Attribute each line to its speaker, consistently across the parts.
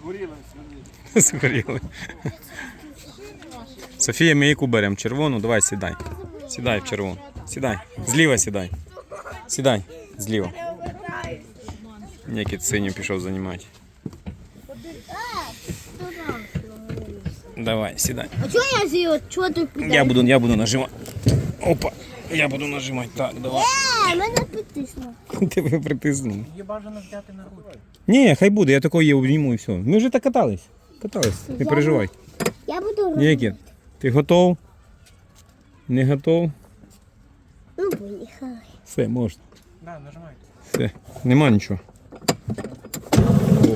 Speaker 1: Згоріли.
Speaker 2: Згоріли. Софія, ми яку беремо? Червону? Давай сідай. Сідай в червону. Сідай. Зліва сідай. Сідай. Зліва. Нікіт синю пішов займати. Давай, сідай.
Speaker 3: А чого я з'їв? Чого ти?
Speaker 2: Я буду, я буду нажимати. Опа. Я буду нажимати. Так, давай.
Speaker 3: Е, мене притиснуло.
Speaker 2: Тебе притиснув.
Speaker 1: Її бажано взяти на руки.
Speaker 2: Ні, хай буде, я такої її обніму і все. Ми вже так катались. Катались, не переживай.
Speaker 3: Я буду
Speaker 2: Нікіт, ти готов? Не готов?
Speaker 3: Ну, поїхали.
Speaker 2: Все, можна.
Speaker 1: Да, нажимайте.
Speaker 2: Все, нема нічого.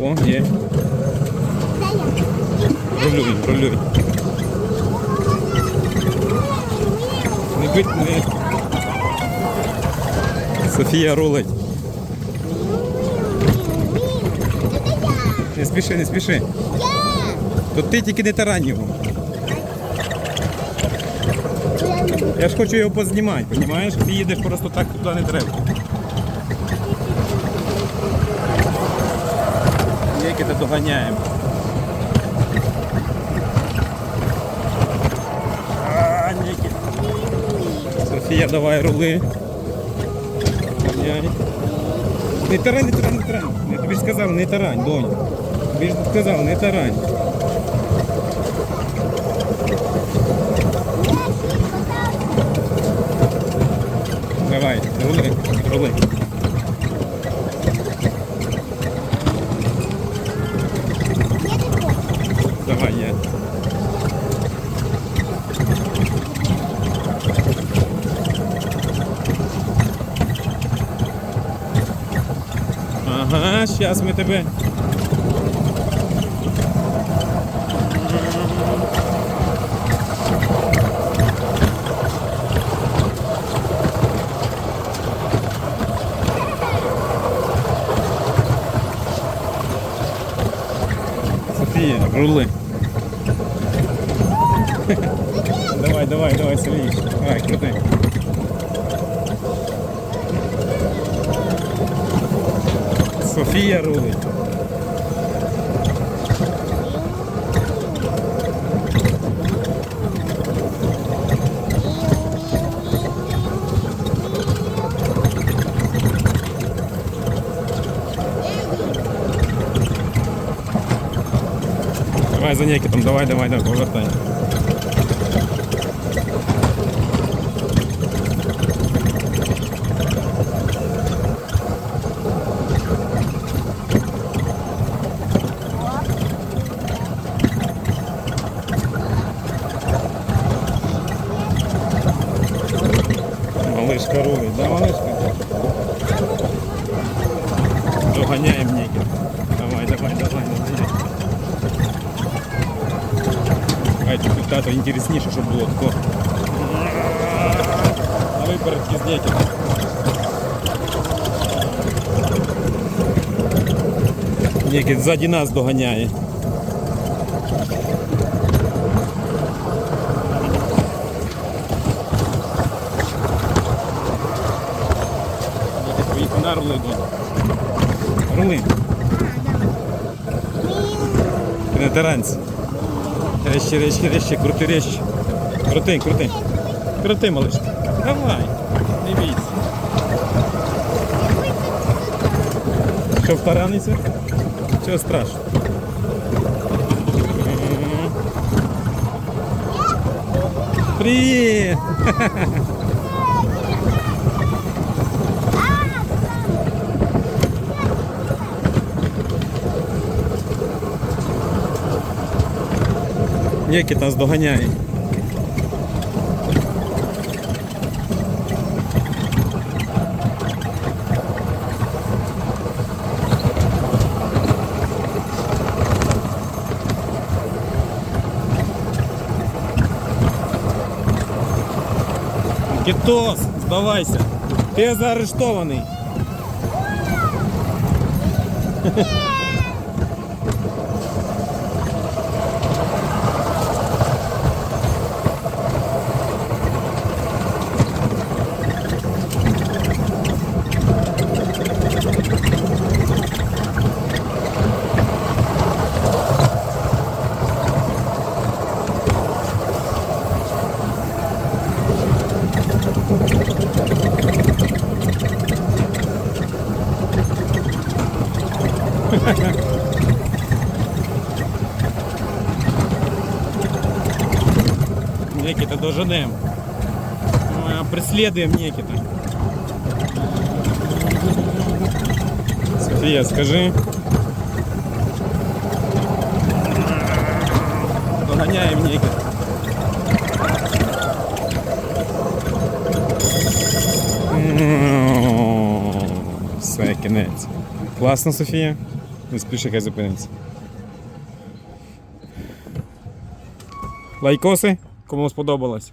Speaker 2: О, є.
Speaker 3: Я?
Speaker 2: Рулюй, рулюй. Бить не. Софія рулить. Не спіши, не спіши. То ти тільки не тарань його. Я ж хочу його познімати, розумієш? Ти їдеш просто так туди не треба. Які то доганяємо. А, Ніки. Софія, давай рули. Не тарань, не тарань, не тарань. Я тобі ж сказав, не тарань, донь. Тобі ж сказав, не тарань. Давай, рули, рули. Давай, я. Ага, сейчас ми тебе. Софія, рули. давай, давай, давай, сильніше. Давай, крути. Софія рулить. Давай за некитом, давай, давай, давай, повертай. Малышка рулить, да, малышка? Доганяем некий. Давай, давай, давай, давай. Давайте тут тато інтересніше, щоб було тако. На випередки з неким. Некий ззаді нас доганяє. Некий поїхав на рули йдуть. Рули. Ти не таранці. Резче, резче, резче, крути, резче. Крути, крути. Крути, малышка. Давай. Не бійся. Що втараниться? Чого страшно? Привіт! Нікіт нас доганяє. Кітос, здавайся. Ти заарештований. Некита дожидаем. Ну, преследуем Некита. София, скажи. Догоняем Некита. М-м-м. Все, кінець. Класно, Софія. Не спіши, хай зупиниться. Лайкоси, кому сподобалось.